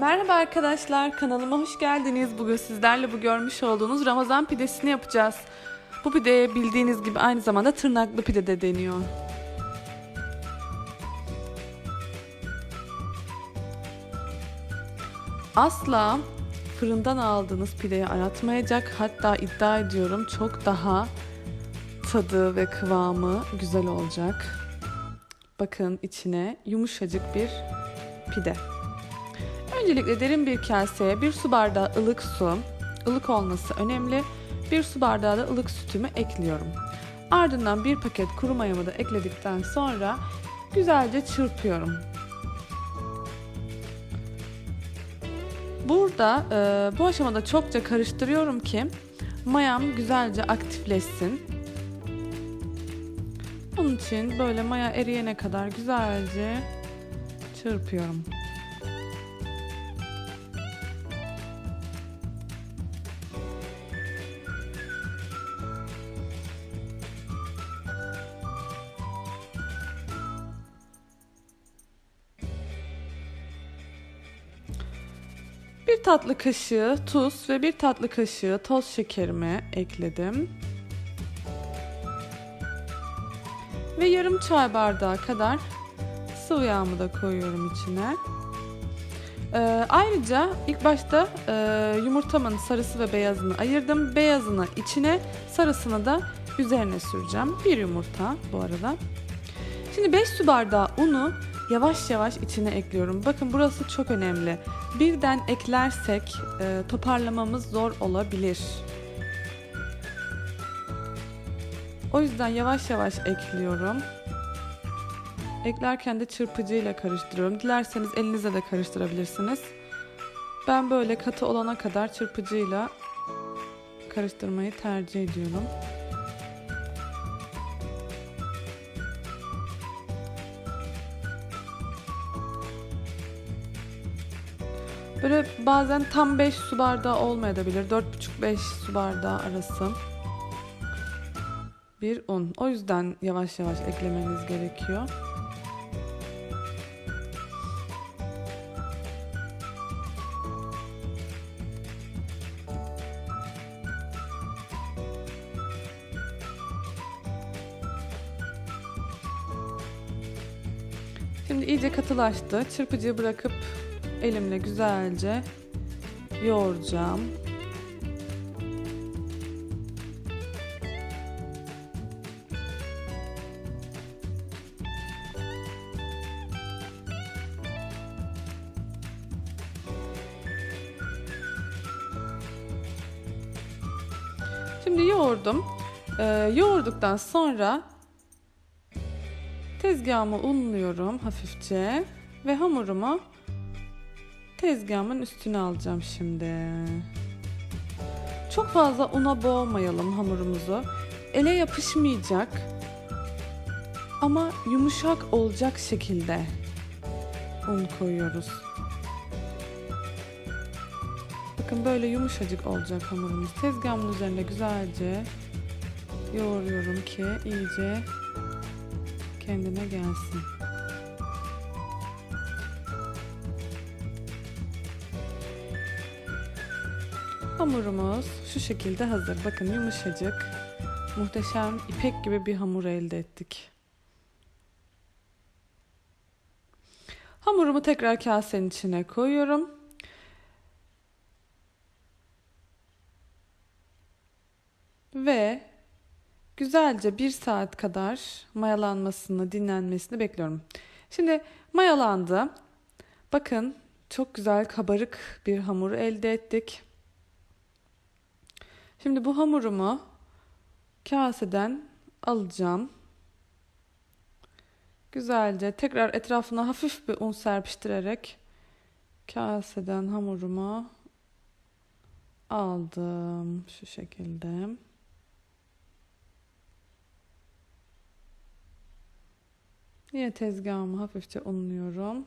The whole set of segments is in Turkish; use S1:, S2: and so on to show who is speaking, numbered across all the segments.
S1: Merhaba arkadaşlar, kanalıma hoş geldiniz. Bugün sizlerle bu görmüş olduğunuz Ramazan pidesini yapacağız. Bu pideye bildiğiniz gibi aynı zamanda tırnaklı pide de deniyor. Asla fırından aldığınız pideyi aratmayacak. Hatta iddia ediyorum çok daha tadı ve kıvamı güzel olacak. Bakın içine yumuşacık bir pide. Öncelikle derin bir kaseye bir su bardağı ılık su, ılık olması önemli. Bir su bardağı da ılık sütümü ekliyorum. Ardından bir paket kuru mayamı da ekledikten sonra güzelce çırpıyorum. Burada e, bu aşamada çokça karıştırıyorum ki mayam güzelce aktifleşsin. Onun için böyle maya eriyene kadar güzelce çırpıyorum. Bir tatlı kaşığı tuz ve bir tatlı kaşığı toz şekerimi ekledim. Ve yarım çay bardağı kadar sıvı yağımı da koyuyorum içine. Ee, ayrıca ilk başta e, yumurtamın sarısı ve beyazını ayırdım. Beyazını içine, sarısını da üzerine süreceğim. Bir yumurta bu arada. Şimdi 5 su bardağı unu yavaş yavaş içine ekliyorum. Bakın burası çok önemli. Birden eklersek e, toparlamamız zor olabilir. O yüzden yavaş yavaş ekliyorum. Eklerken de çırpıcıyla karıştırıyorum. Dilerseniz elinizle de karıştırabilirsiniz. Ben böyle katı olana kadar çırpıcıyla karıştırmayı tercih ediyorum. Böyle bazen tam 5 su bardağı olmayabilir. 4,5-5 su bardağı arası bir un. O yüzden yavaş yavaş eklemeniz gerekiyor. Şimdi iyice katılaştı. Çırpıcıyı bırakıp elimle güzelce yoğuracağım. Şimdi yoğurdum. Ee, yoğurduktan sonra tezgahımı unluyorum hafifçe ve hamurumu tezgahımın üstüne alacağım şimdi. Çok fazla una boğmayalım hamurumuzu. Ele yapışmayacak ama yumuşak olacak şekilde un koyuyoruz. Bakın böyle yumuşacık olacak hamurumuz. Tezgahımın üzerinde güzelce yoğuruyorum ki iyice kendine gelsin. Hamurumuz şu şekilde hazır. Bakın yumuşacık, muhteşem, ipek gibi bir hamur elde ettik. Hamurumu tekrar kasenin içine koyuyorum. Ve güzelce bir saat kadar mayalanmasını, dinlenmesini bekliyorum. Şimdi mayalandı. Bakın çok güzel kabarık bir hamur elde ettik. Şimdi bu hamurumu kaseden alacağım. Güzelce tekrar etrafına hafif bir un serpiştirerek kaseden hamurumu aldım şu şekilde. Yine tezgahımı hafifçe unluyorum.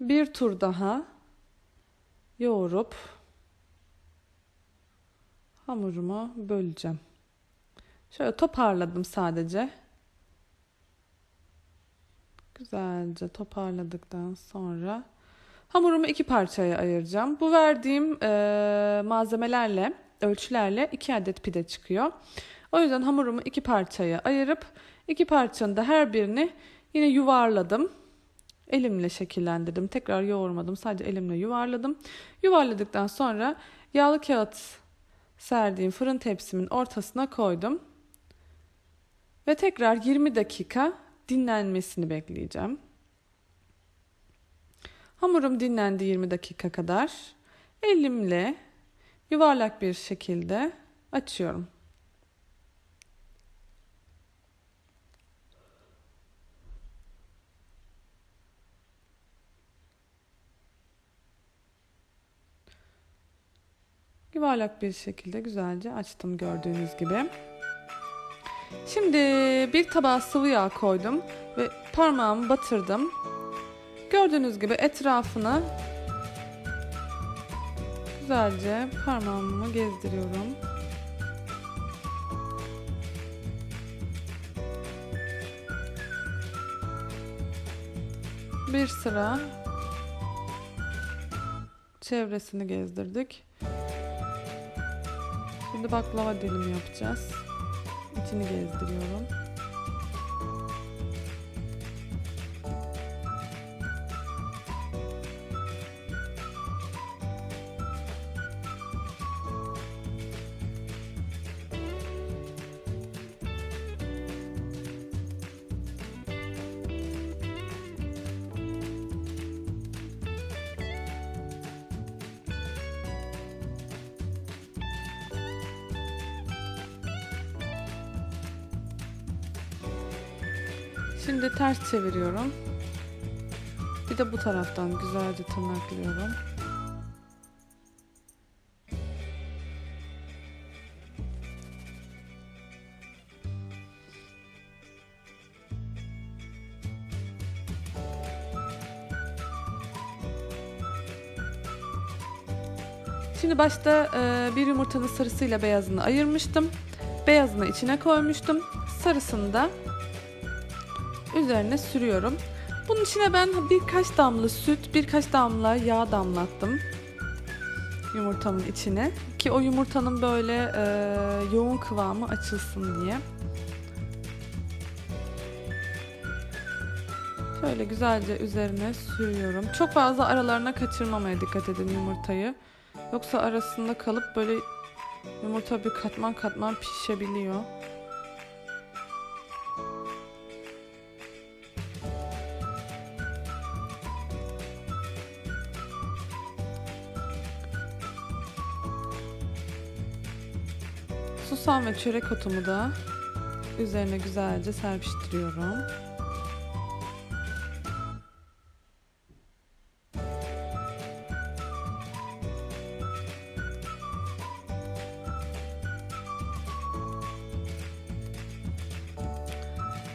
S1: Bir tur daha yoğurup hamurumu böleceğim. Şöyle toparladım sadece. Güzelce toparladıktan sonra Hamurumu iki parçaya ayıracağım. Bu verdiğim e, malzemelerle, ölçülerle iki adet pide çıkıyor. O yüzden hamurumu iki parçaya ayırıp iki parçanın da her birini yine yuvarladım. Elimle şekillendirdim. Tekrar yoğurmadım. Sadece elimle yuvarladım. Yuvarladıktan sonra yağlı kağıt serdiğim fırın tepsimin ortasına koydum. Ve tekrar 20 dakika dinlenmesini bekleyeceğim. Hamurum dinlendi 20 dakika kadar. Elimle yuvarlak bir şekilde açıyorum. Yuvarlak bir şekilde güzelce açtım gördüğünüz gibi. Şimdi bir tabağa sıvı yağ koydum ve parmağımı batırdım. Gördüğünüz gibi etrafını güzelce parmağımı gezdiriyorum. Bir sıra çevresini gezdirdik. Şimdi baklava dilimi yapacağız. İçini gezdiriyorum. Şimdi ters çeviriyorum. Bir de bu taraftan güzelce tırnaklıyorum. Şimdi başta e, bir yumurtanın sarısıyla beyazını ayırmıştım. Beyazını içine koymuştum. Sarısını da üzerine sürüyorum. Bunun içine ben birkaç damla süt, birkaç damla yağ damlattım yumurtamın içine ki o yumurtanın böyle e, yoğun kıvamı açılsın diye. Şöyle güzelce üzerine sürüyorum. Çok fazla aralarına kaçırmamaya dikkat edin yumurtayı. Yoksa arasında kalıp böyle yumurta bir katman katman pişebiliyor. Susam ve çörek otumu da üzerine güzelce serpiştiriyorum.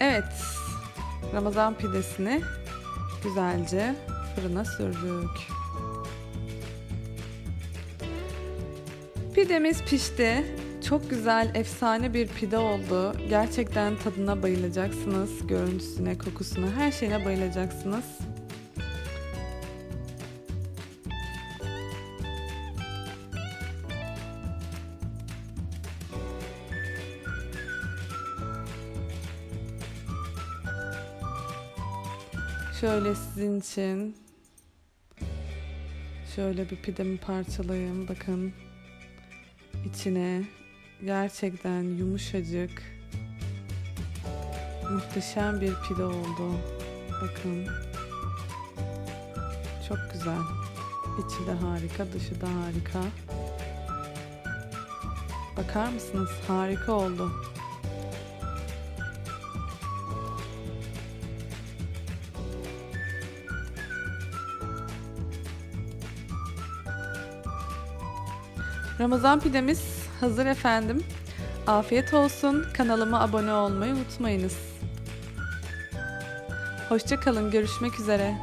S1: Evet, Ramazan pidesini güzelce fırına sürdük. Pidemiz pişti. Çok güzel, efsane bir pide oldu. Gerçekten tadına bayılacaksınız. Görüntüsüne, kokusuna, her şeyine bayılacaksınız. Şöyle sizin için şöyle bir pidemi parçalayayım. Bakın içine gerçekten yumuşacık muhteşem bir pide oldu. Bakın. Çok güzel. İçi de harika, dışı da harika. Bakar mısınız? Harika oldu. Ramazan pidemiz hazır efendim. Afiyet olsun. Kanalıma abone olmayı unutmayınız. Hoşça kalın. Görüşmek üzere.